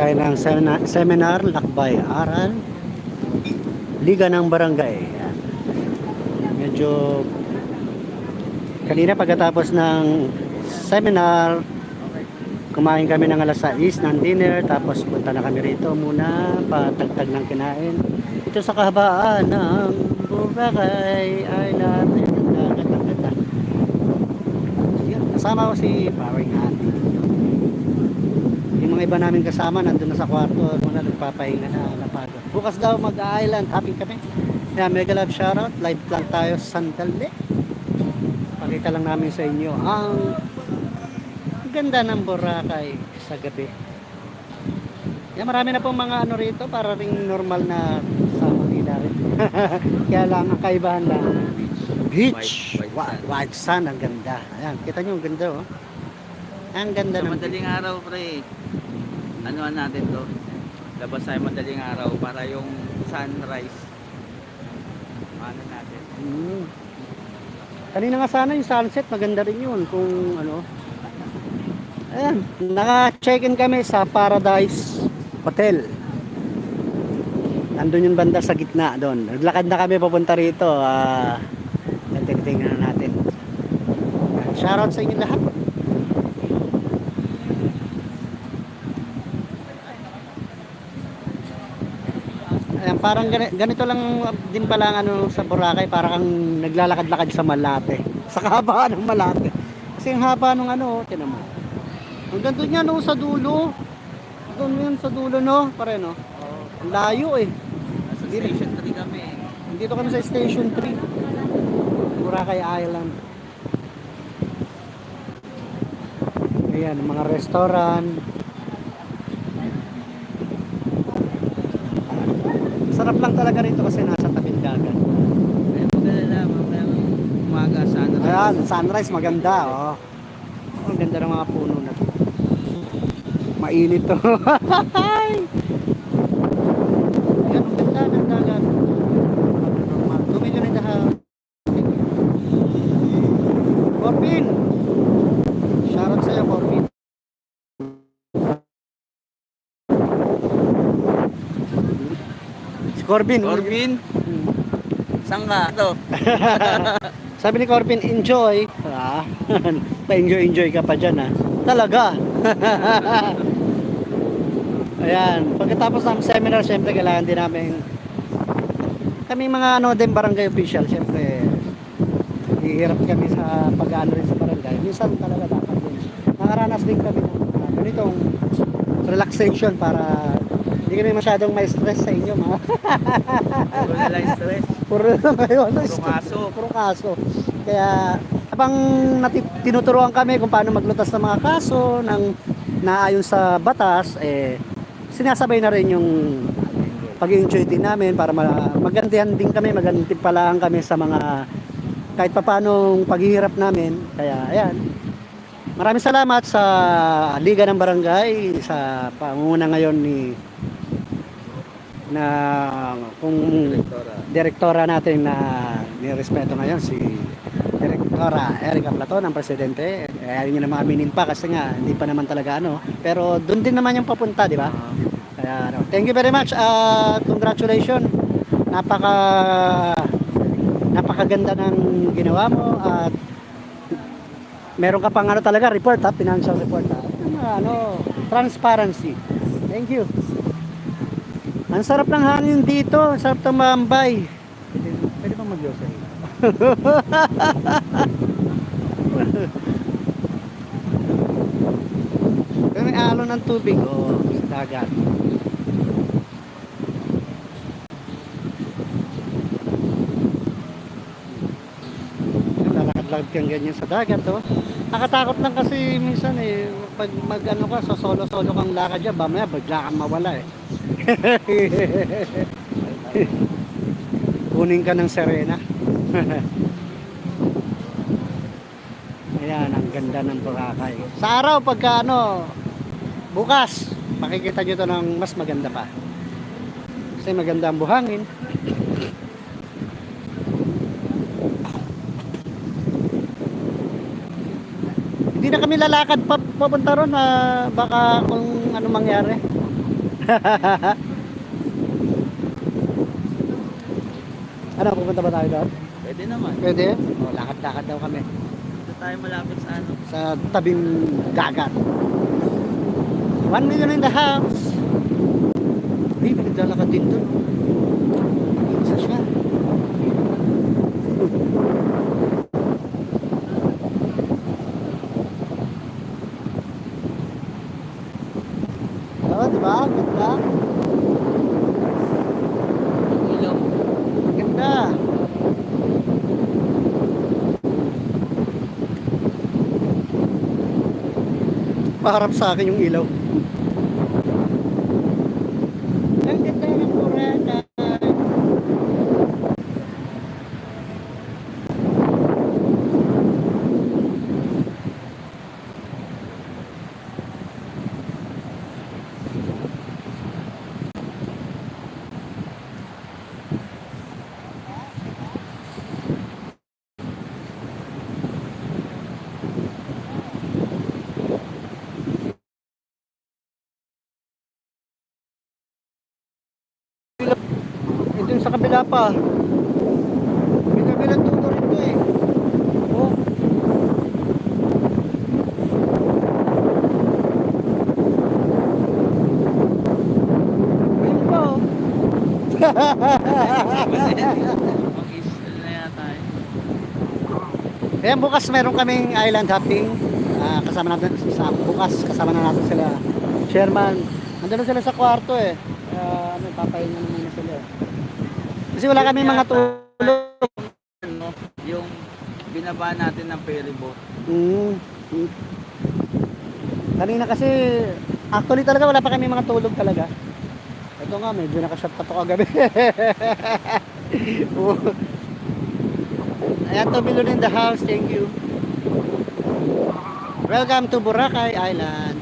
tayo ng semina- seminar, lakbay, aral, liga ng barangay. Medyo kanina pagkatapos ng seminar, kumain kami ng alas 6 ng dinner, tapos punta na kami rito muna, patagtag ng kinain. Ito sa kahabaan ng Boracay Island. Ganda, ganda, ganda. Kasama ko si Powering Andy. Mga iba namin kasama nandun na sa kwarto, muna nagpapahinga na napagod. Bukas daw mag-island, happy kami. Kaya mega love shoutout, live lang tayo sa Sandali. Pakita lang namin sa inyo ang ganda ng Boracay sa gabi. Yan, marami na pong mga ano rito para ring normal na sa Manila rin. Kaya lang ang kaibahan lang. Beach. White- white. White sand, ang ganda. Ayan, kita nyo ang ganda oh. Ang ganda ng madaling araw, pre, ano natin to? Labas tayo madaling araw para yung sunrise. Ano natin? Mm. Kanina nga sana yung sunset, maganda rin yun kung ano. Ayan, naka-check-in kami sa Paradise Hotel. Nandun yung banda sa gitna doon. Naglakad na kami papunta rito. Tinitingnan na natin. Shoutout sa inyo lahat. Ayan, parang gani- ganito lang din pala ang ano sa Boracay, parang kang naglalakad-lakad sa Malate. Sa kahabaan ng Malate. Kasi ang haba ng ano, tinan mo. Hanggang doon yan, no, sa dulo. Doon yun sa dulo, no? Pare, no? Ang layo eh. Na- station 3 kami. Dito kami sa Station 3. Boracay Island. Ayan, mga restaurant. Sarap lang talaga rito kasi nasa tabing dagat. Kaya magdala mamaya umaga sunrise. Ayan, sunrise maganda, oh. Oh, Ang ganda ng mga puno na to. Mainit to. Ayan, ang ganda ng dagat. Two million and a half. Corbin! Shoutout sa'yo, Corbin. Si Corbin. Corbin, Hmm. saan ka? Ito. Sabi ni Corbin, enjoy. Ah, pa-enjoy-enjoy ka pa dyan, ah. Talaga. Ayan. Pagkatapos ng seminar, syempre, kailangan din namin kami mga ano din barangay official, syempre hihirap kami sa pag-ano rin sa barangay. Minsan talaga dapat din. Nakaranas din kami ng uh, ganitong relaxation para hindi kami masyadong may stress sa inyo, mga. Puro nila yung stress. Puro na ngayon. Puro kaso. Puro kaso. Kaya habang nati- tinuturuan kami kung paano maglutas ng mga kaso ng naayon sa batas, eh, sinasabay na rin yung pag-enjoy din namin para ma- magantihan din kami, magantimpalaan kami sa mga kahit papanong paghihirap namin. Kaya ayan. Maraming salamat sa Liga ng Barangay sa pangunguna ngayon ni na kung Direktora. direktora natin na nirespeto ngayon si Direktora Erica Platon, ang presidente. Eh, ayaw niya na pa kasi nga hindi pa naman talaga ano. Pero doon din naman yung papunta, di ba? Kaya ano, thank you very much. Uh, congratulations. Napaka napakaganda ng ginawa mo at meron ka pang ano talaga report ha, financial report ha. Ano, transparency. Thank you. Ang sarap ng hangin dito, ang sarap tumambay. Pwede, pwede ba mag-grocery? Pero may alon ng tubig, oh, sa dagat. Lalakad-lakad kang ganyan sa dagat, oh. Nakatakot lang kasi minsan eh, pag mag ano ka, so solo-solo kang lakad dyan, mamaya bigla kang mawala eh. Kunin ka ng Serena. Ayan, ang ganda ng Boracay. Sa araw, pagka ano, bukas, makikita nyo to ng mas maganda pa. Kasi maganda ang buhangin. Hindi na kami lalakad pa, papunta ron, ah, baka kung ano mangyari. ano, pupunta ba tayo doon? Pwede naman. Pwede? O, lakad-lakad daw kami. Dito tayo malapit sa ano. Sa tabing dagat. One million in the house. May naglalakad din doon. Di ba? Ganda. Ilaw. Ganda. Paharap sa akin yung ilaw. Ang ganda ng Boracay. Ito yung sa kabila pa. May kabilang tuto rin to eh. Oh. Ayun pa oh. Eh. Kaya bukas meron kaming island hopping. Ah, kasama natin sa bukas kasama na natin sila. Chairman. Nandun na sila sa kwarto eh. Kaya ano, papahinga na muna sila. eh. Kasi wala kami mga tulog. Ano, yung binaba natin ng ferry boat. Mm. Kanina kasi, actually talaga wala pa kami mga tulog talaga. Ito nga, medyo nakashot pa to kagabi. Ayan to, Bilon in the house. Thank you. Welcome to Boracay Island.